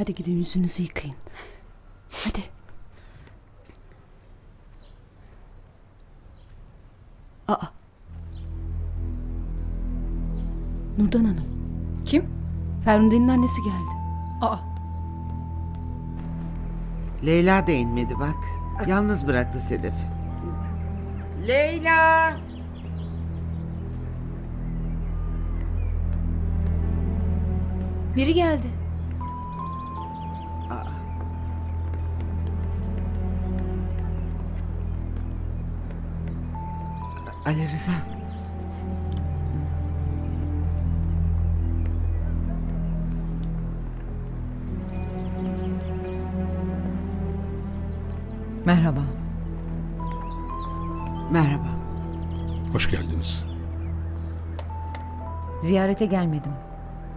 Hadi gidin yüzünüzü yıkayın. Hadi. Aa. Nurdan Hanım. Kim? Ferhunde'nin annesi geldi. Aa, Leyla da inmedi bak. Yalnız bıraktı Sedef. Leyla! biri geldi. Ali Rıza. Merhaba. Merhaba. Hoş geldiniz. Ziyarete gelmedim.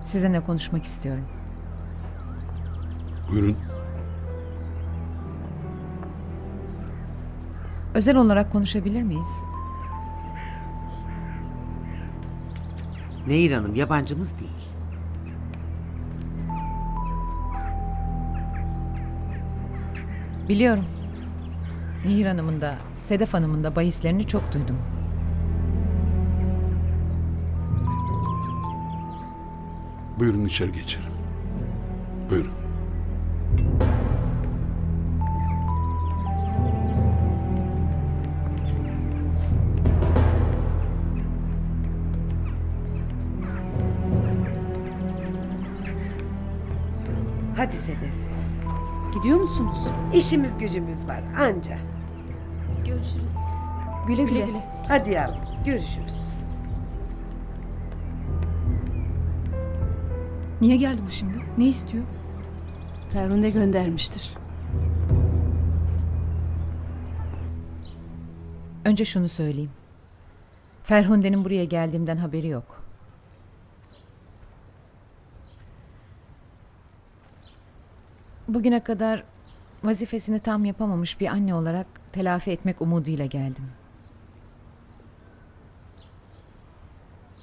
Sizinle konuşmak istiyorum. Buyurun. Özel olarak konuşabilir miyiz? Nehir Hanım yabancımız değil. Biliyorum. Nehir Hanım'ın da Sedef Hanım'ın da bahislerini çok duydum. Buyurun içeri geçelim. Buyurun. Hadi Sedef. Gidiyor musunuz? İşimiz gücümüz var anca. Görüşürüz. Güle güle. Hadi yavrum görüşürüz. Niye geldi bu şimdi? Ne istiyor? Ferhunde göndermiştir. Önce şunu söyleyeyim. Ferhunde'nin buraya geldiğimden haberi yok. Bugüne kadar vazifesini tam yapamamış bir anne olarak telafi etmek umuduyla geldim.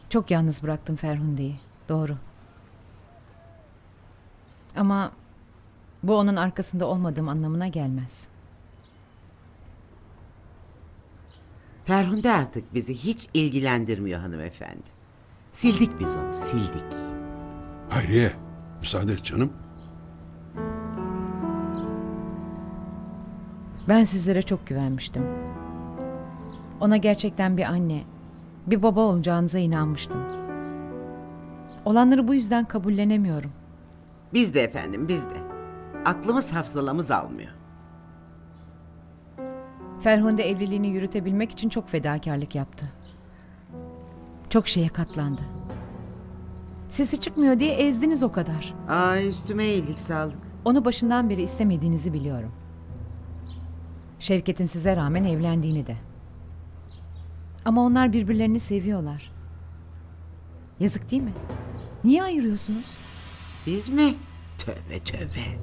Çok yalnız bıraktım Ferhunde'yi. Doğru. Ama bu onun arkasında olmadığım anlamına gelmez. Ferhunde artık bizi hiç ilgilendirmiyor hanımefendi. Sildik biz onu, sildik. Hayriye, müsaade et canım. Ben sizlere çok güvenmiştim. Ona gerçekten bir anne, bir baba olacağınıza inanmıştım. Olanları bu yüzden kabullenemiyorum. Biz de efendim, biz de. Aklımız hafsalamız almıyor. Ferhunde evliliğini yürütebilmek için çok fedakarlık yaptı. Çok şeye katlandı. Sesi çıkmıyor diye ezdiniz o kadar. Ay üstüme iyilik sağlık. Onu başından beri istemediğinizi biliyorum. Şevket'in size rağmen evlendiğini de. Ama onlar birbirlerini seviyorlar. Yazık değil mi? Niye ayırıyorsunuz? Biz mi? Tövbe tövbe.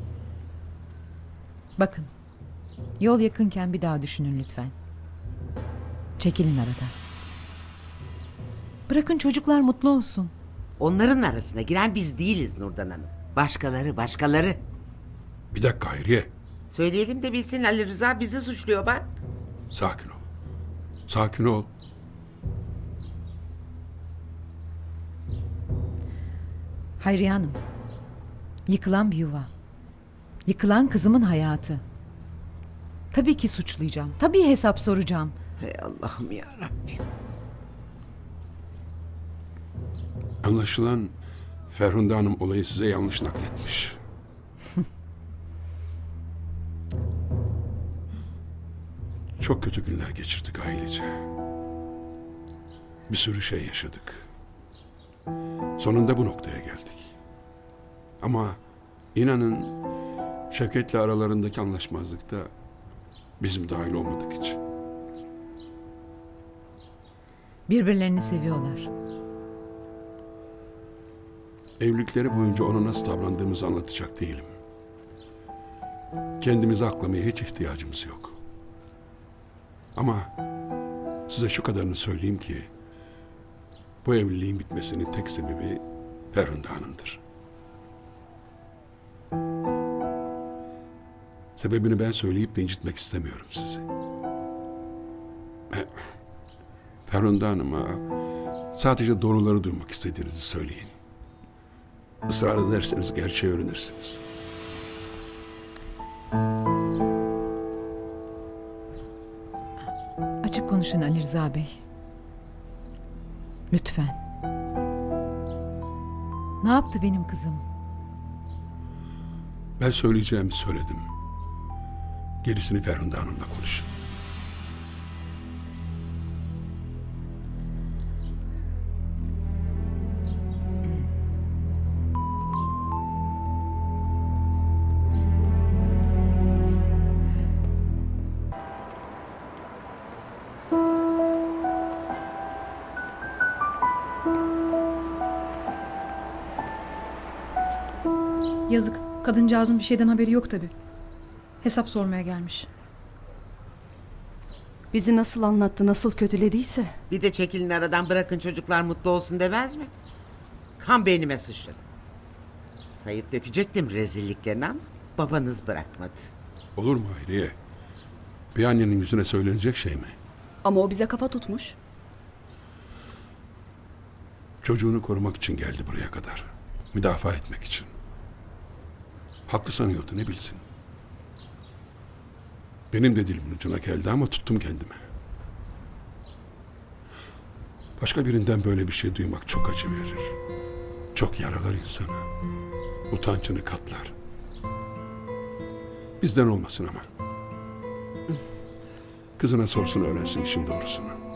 Bakın. Yol yakınken bir daha düşünün lütfen. Çekilin aradan. Bırakın çocuklar mutlu olsun. Onların arasına giren biz değiliz Nurdan Hanım. Başkaları, başkaları. Bir dakika Hayriye. Söyleyelim de bilsin Ali Rıza bizi suçluyor bak. Sakin ol. Sakin ol. Hayriye Hanım. Yıkılan bir yuva. Yıkılan kızımın hayatı. Tabii ki suçlayacağım. Tabii hesap soracağım. Hey Allah'ım ya Rabbim. Anlaşılan Ferhunde Hanım olayı size yanlış nakletmiş. Çok kötü günler geçirdik ailece. Bir sürü şey yaşadık. Sonunda bu noktaya geldik. Ama inanın Şevket'le aralarındaki anlaşmazlıkta bizim dahil olmadık hiç. Birbirlerini seviyorlar. Evlilikleri boyunca ona nasıl davrandığımızı anlatacak değilim. Kendimizi aklamaya hiç ihtiyacımız yok. Ama size şu kadarını söyleyeyim ki bu evliliğin bitmesinin tek sebebi Ferhunde Hanım'dır. Sebebini ben söyleyip de incitmek istemiyorum sizi. E, Ferhunde Hanım'a sadece doğruları duymak istediğinizi söyleyin. Israr ederseniz gerçeği öğrenirsiniz. Konuşun Ali Rıza Bey. Lütfen. Ne yaptı benim kızım? Ben söyleyeceğimi söyledim. Gerisini Ferhunde Hanım'la konuşun. Kadıncağızın bir şeyden haberi yok tabii. Hesap sormaya gelmiş. Bizi nasıl anlattı, nasıl kötülediyse. Bir de çekilin aradan bırakın çocuklar mutlu olsun demez mi? Kan beynime sıçradı. Sayıp dökecektim rezilliklerini ama babanız bırakmadı. Olur mu Hayriye? Bir annenin yüzüne söylenecek şey mi? Ama o bize kafa tutmuş. Çocuğunu korumak için geldi buraya kadar. Müdafaa etmek için. Haklı sanıyordu ne bilsin. Benim de dilimin ucuna geldi ama tuttum kendime. Başka birinden böyle bir şey duymak çok acı verir. Çok yaralar insanı. Utancını katlar. Bizden olmasın ama. Kızına sorsun öğrensin işin doğrusunu.